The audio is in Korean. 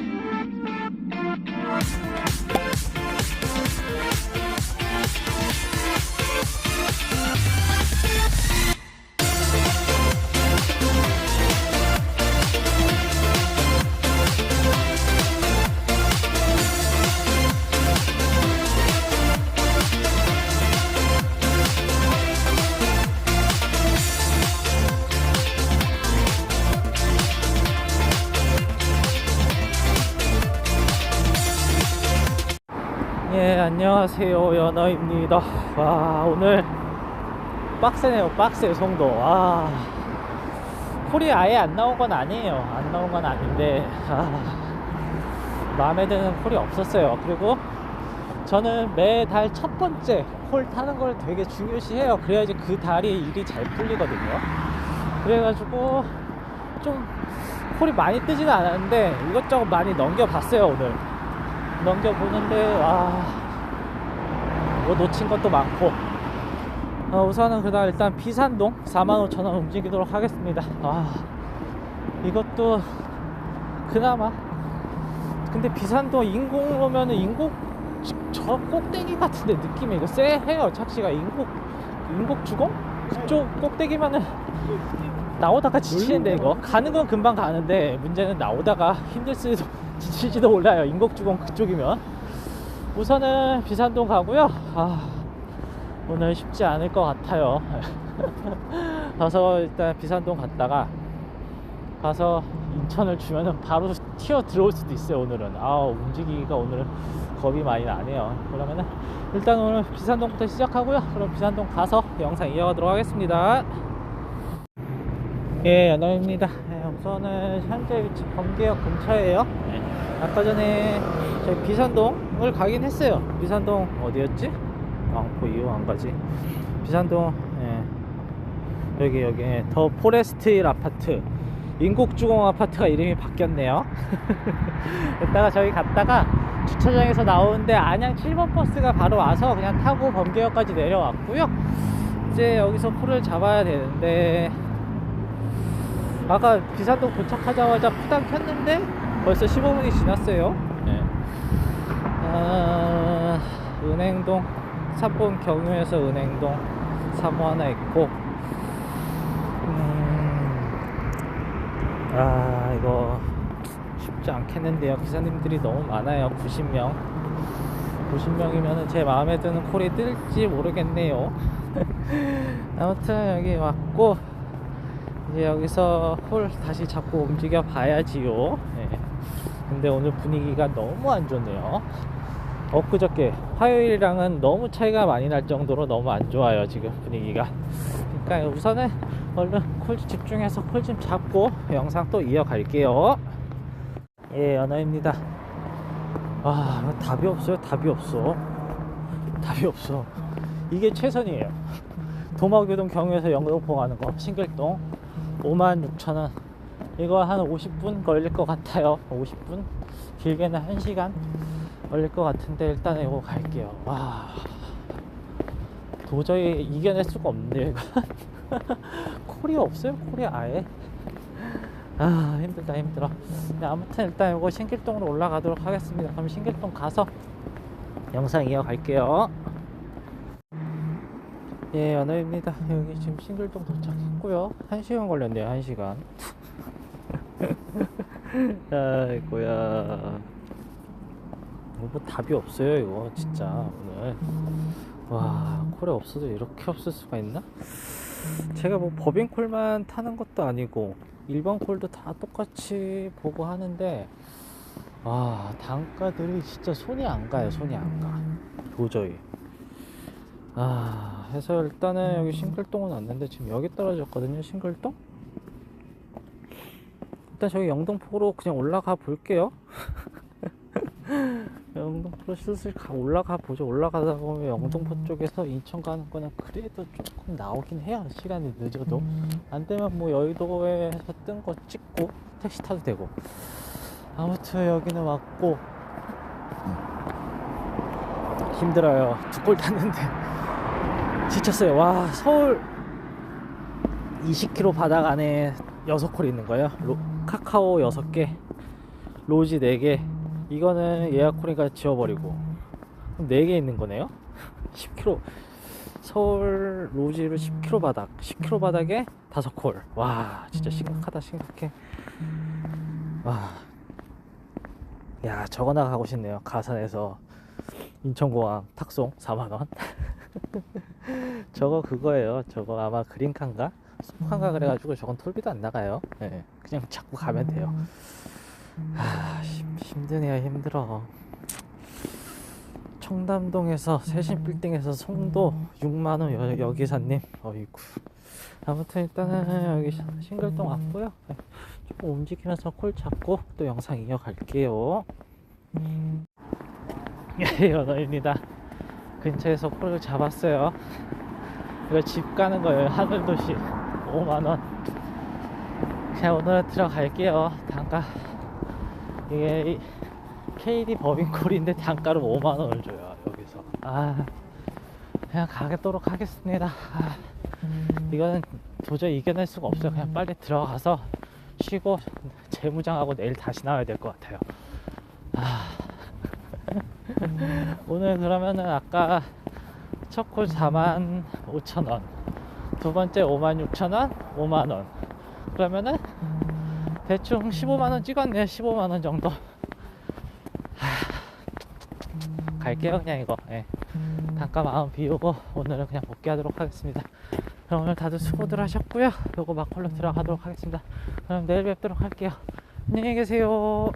Thank you. 예, 안녕하세요. 연어입니다. 와, 오늘 빡세네요. 빡세, 송도. 와. 콜이 아예 안 나온 건 아니에요. 안 나온 건 아닌데, 아, 마음에 드는 콜이 없었어요. 그리고 저는 매달 첫 번째 콜 타는 걸 되게 중요시해요. 그래야지 그 달이 일이 잘 풀리거든요. 그래가지고 좀 콜이 많이 뜨지는 않았는데 이것저것 많이 넘겨봤어요, 오늘. 넘겨보는데 와, 뭐 놓친 것도 많고. 어, 우선은 그다음 일단 비산동 45,000원 움직이도록 하겠습니다. 아 이것도 그나마. 근데 비산동 인공로면은 인공 저 꼭대기 같은데 느낌이 이거 쎄해요 착시가. 인공 인공 주공? 그쪽 꼭대기면은 나오다가 지치는데 이거. 가는 건 금방 가는데 문제는 나오다가 힘들 수도 지칠지도 몰라요. 인곡 주공 그쪽이면 우선은 비산동 가고요. 아 오늘 쉽지 않을 것 같아요. 가서 일단 비산동 갔다가 가서 인천을 주면은 바로 튀어 들어올 수도 있어요 오늘은. 아 움직이기가 오늘은 겁이 많이 나네요. 그러면은 일단 오늘 비산동부터 시작하고요. 그럼 비산동 가서 영상 이어가도록 하겠습니다. 예, 연어입니다. 예, 우선은 현재 위치 번개역 근처에요. 예, 아까 전에 저희 비산동을 가긴 했어요. 비산동 어디였지? 왕포 이후 안 가지. 비산동 예, 여기 여기 예, 더 포레스트 아파트 인국주공 아파트가 이름이 바뀌었네요. 이따가 저기 갔다가 주차장에서 나오는데 안양 7번 버스가 바로 와서 그냥 타고 번개역까지 내려왔고요. 이제 여기서 풀을 잡아야 되는데 아까 비산동 도착하자마자 푸당 켰는데 벌써 15분이 지났어요. 네. 아, 은행동 사본 경유에서 은행동 사무 하나 있고 음, 아 이거 쉽지 않겠는데요. 기사님들이 너무 많아요. 90명. 90명이면 제 마음에 드는 콜이 뜰지 모르겠네요. 아무튼 여기 왔고 이제 여기서 홀 다시 잡고 움직여 봐야지요. 예. 근데 오늘 분위기가 너무 안 좋네요. 엊그저께 화요일이랑은 너무 차이가 많이 날 정도로 너무 안 좋아요. 지금 분위기가. 그러니까 우선은 얼른 콜 집중해서 콜 좀 잡고 영상 또 이어갈게요. 예, 연어입니다. 아, 답이 없어요. 답이 없어. 답이 없어. 이게 최선이에요. 도마교동 경유에서 영등포 가는 거 싱글동 56,000원. 이거 한 50분 걸릴 것 같아요. 50분? 길게는 1시간 걸릴 것 같은데 일단 이거 갈게요. 와. 도저히 이겨낼 수가 없네요 이거. 콜이 없어요? 콜이 아예? 아 힘들다 힘들어. 네, 아무튼 일단 이거 신길동으로 올라가도록 하겠습니다. 그럼 신길동 가서 영상 이어갈게요 예, 연어입니다. 여기 지금 싱글동 도착했고요. 1시간 걸렸네요, 1시간. 아이고야. 뭐 답이 없어요, 이거, 진짜, 오늘. 와, 콜에 없어도 이렇게 없을 수가 있나? 제가 뭐 법인콜만 타는 것도 아니고, 일반 콜도 다 똑같이 보고 하는데, 와, 단가들이 진짜 손이 안 가요, 손이 안 가. 도저히. 아, 해서 일단은 여기 싱글동은 왔는데 지금 여기 떨어졌거든요, 싱글동? 일단 저기 영동포로 그냥 올라가 볼게요. 영동포로 슬슬 가 올라가 보죠. 올라가다 보면 영동포 쪽에서 인천 가는 거는 그래도 조금 나오긴 해요. 시간이 늦어도. 안 되면 뭐 여의도에서 뜬 거 찍고 택시 타도 되고. 아무튼 여기는 왔고 힘들어요. 두 골 탔는데 지쳤어요. 와 서울 20km 바닥 안에 6콜 있는 거예요. 로- 카카오 6개, 로지 4개. 이거는 예약콜이니까 지워버리고. 그럼 4개 있는 거네요? 10km 서울 로지를 10km 바닥. 10km 바닥에 5콜. 와 진짜 심각하다 심각해. 와. 야 저거 나가고 싶네요. 가산에서 인천공항 탁송 4만원 저거 그거예요. 저거 아마 그린칸가? 스모칸가 그래가지고 저건 톨비도 안 나가요. 예, 그냥 자꾸 가면 돼요. 아 힘, 힘드네요. 힘들어. 청담동에서 세신 빌딩에서 송도 6만 원 여, 여기사님. 어이구. 아무튼 일단은 여기 싱글동 왔고요. 네, 조금 움직이면서 콜 잡고 또 영상 이어갈게요. 예 연어입니다 근처에서 콜을 잡았어요. 이거 집 가는 거예요. 하늘도시. 5만원. 그냥 오늘 들어갈게요. 단가. 이게 이 KD 법인콜인데 단가로 5만원을 줘요 여기서. 아 그냥 가겠도록 하겠습니다. 아, 이거는 도저히 이겨낼 수가 없어요. 그냥 빨리 들어가서 쉬고 재무장하고 내일 다시 나와야 될 것 같아요. 아 오늘 그러면은 아까 첫 콜 4만 5천 원, 두 번째 5만 6천 원, 5만 원. 그러면은 대충 15만 원 찍었네요. 15만 원 정도. 하, 갈게요 그냥 이거. 예. 단가 마음 비우고 오늘은 그냥 복귀하도록 하겠습니다. 그럼 오늘 다들 수고들 하셨고요. 요거 막걸로 들어가도록 하겠습니다. 그럼 내일 뵙도록 할게요. 안녕히 계세요.